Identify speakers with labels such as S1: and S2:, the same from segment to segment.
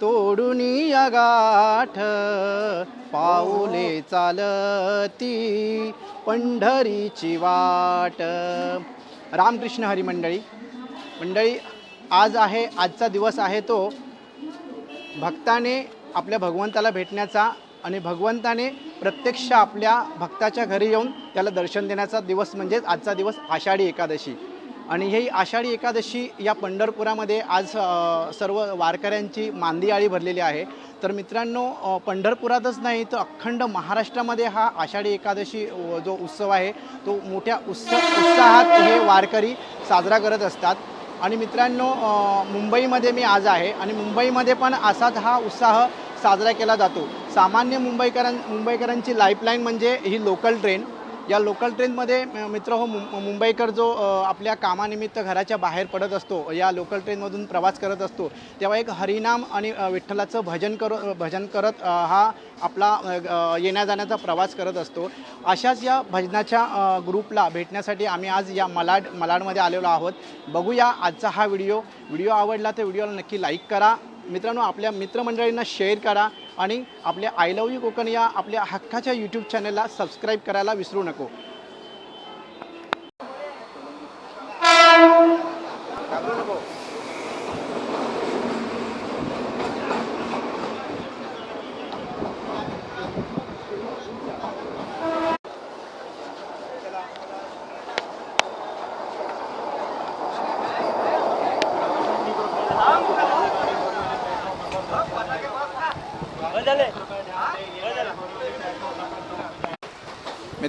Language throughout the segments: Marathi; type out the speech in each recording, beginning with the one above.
S1: तोडून गाठ पाऊले चालती पंढरीची वाट. रामकृष्ण हरी मंडळी मंडळी आज आहे आजचा दिवस आहे तो भक्ताने आपल्या भगवंताला भेटण्याचा आणि भगवंताने प्रत्यक्ष आपल्या भक्ताच्या घरी येऊन त्याला दर्शन देण्याचा दिवस म्हणजेच आजचा दिवस आषाढी एकादशी. आणि ही आषाढी एकादशी या पंढरपुरामध्ये आज सर्व वारकऱ्यांची मांदी आळी भरलेली आहे. तर मित्रांनो पंढरपुरातच नाही तर अखंड महाराष्ट्रामध्ये हा आषाढी एकादशी जो उत्सव आहे तो मोठ्या उत्सव उत्साहात हे वारकरी साजरा करत असतात. आणि मित्रांनो मुंबईमध्ये मी आज आहे आणि मुंबईमध्ये पण असाच हा उत्साह साजरा केला जातो. सामान्य मुंबईकरां मुंबईकरांची लाईफलाईन म्हणजे ही लोकल ट्रेन या लोकल ट्रेनमध्ये मित्र हो मुं- मुंबईकर जो आपल्या कामानिमित्त घराच्या बाहेर पडत असतो या लोकल ट्रेनमधून प्रवास करत असतो तेव्हा एक हरिनाम आणि विठ्ठलाचं भजन कर भजन करत हा आपला येण्याजाण्याचा येण्या जाण्याचा प्रवास करत असतो. अशाच या भजनाच्या ग्रुपला भेटण्यासाठी आम्ही आज या मलाड मलाडमध्ये आलेलो आहोत. बघूया आजचा हा व्हिडिओ. व्हिडिओ आवडला तर व्हिडिओला नक्की लाईक करा. मित्रांनो आपल्या मित्रमंडळींना शेअर करा. आणि आपल्या आय लव यू कोकण या आपल्या हक्काच्या यूट्यूब चॅनलला सबस्क्राईब करायला विसरू नको.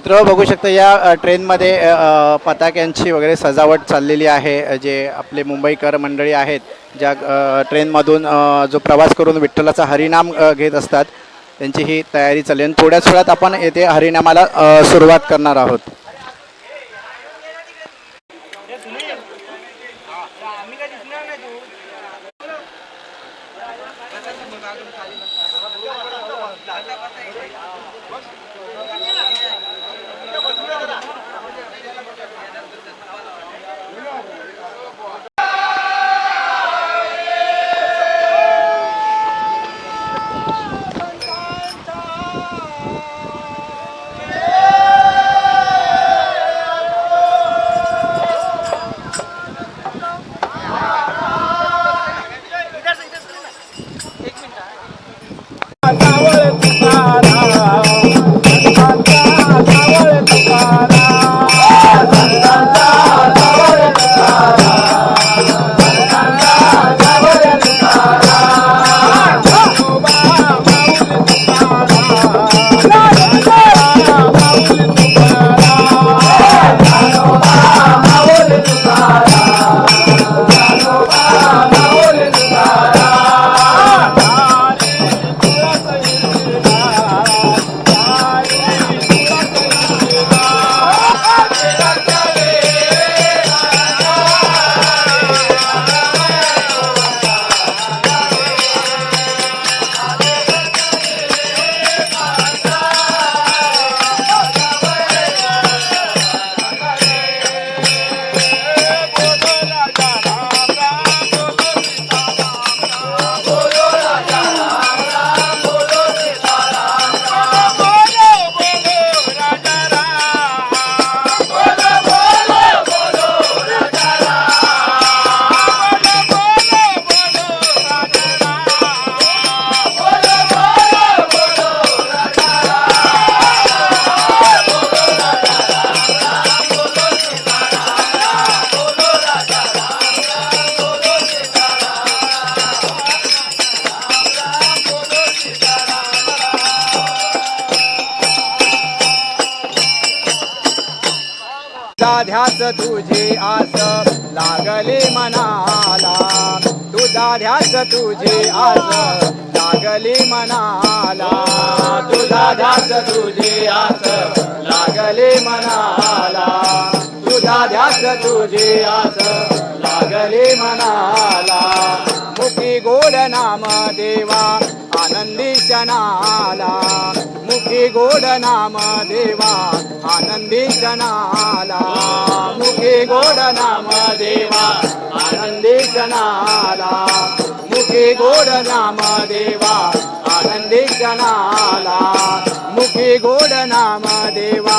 S1: मित्र बघू शकता या ट्रेनमध्ये पताक्यांची वगैरे सजावट चाललेली आहे जे आपले मुंबईकर मंडळी आहेत ज्या ट्रेनमधून जो प्रवास करून विठ्ठलाचा हरिनाम घेत असतात त्यांची ही तयारी चालली आणि थोड्याच वेळात आपण येथे हरिनामाला सुरुवात करणार आहोत. ध्यास तुझे आस लागले मनाला. तुझा ध्यास तुझे आस लागले मनाला. तुझा ध्यास तुझे आस लागले मनाला. तुझे आस लागले मनाला. मुखी गोड नाम देवा आनंदी क्षणाला मुखी गोड नाम देवा आनंदी क्षणाला मुखी गोड नाम देवा आनंदी क्षणाला मुखी गोड नाम देवा आनंदी क्षणाला मुखी गोड नाम देवा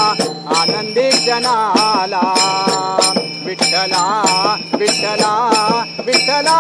S1: आनंदी क्षणाला विठ्ठला विठ्ठला विठ्ठला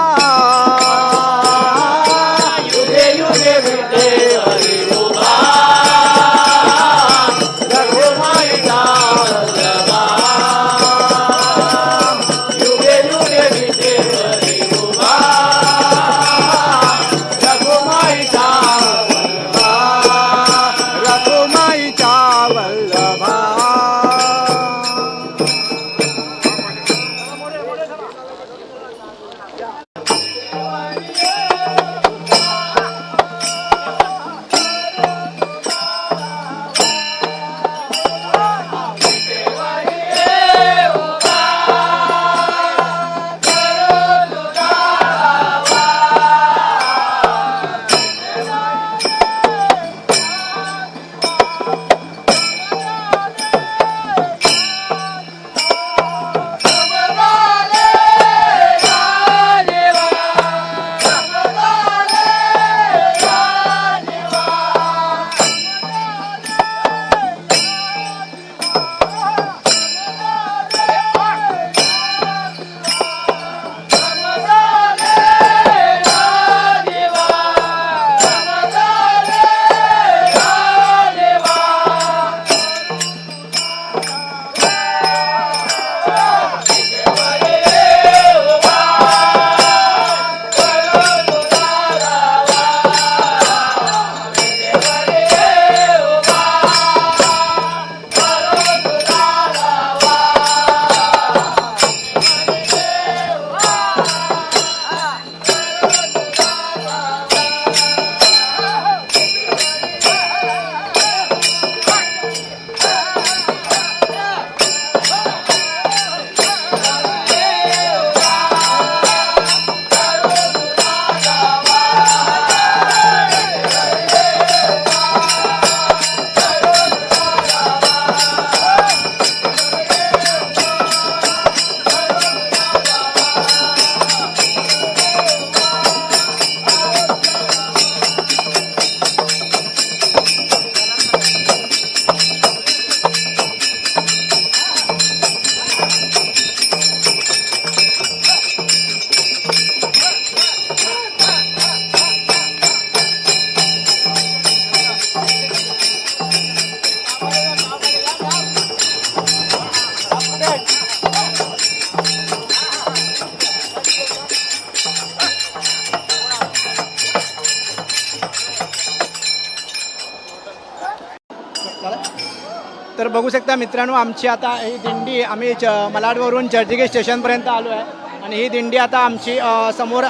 S1: बघू शकता मित्रांनो आमची आता ही दिंडी आम्ही च मलाडवरून चर्चगेट स्टेशनपर्यंत आलो आहे. आणि ही दिंडी आता आमची समोर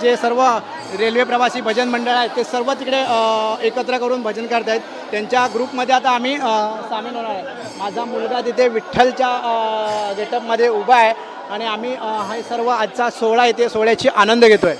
S1: जे सर्व रेल्वे प्रवासी भजन मंडळ आहेत ते सर्व तिकडे एकत्र करून भजन करत आहेत. त्यांच्या ग्रुपमध्ये आता आम्ही सामील होणार आहे. माझा मुलगा तिथे विठ्ठलच्या गेटअपमध्ये उभा आहे. आणि आम्ही हे हा सर्व आजचा सोहळा आहे ते सोहळ्याची आनंद घेतो आहे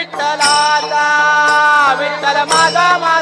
S2: विठ्ठलाचा विठ्ठल माझा माझा.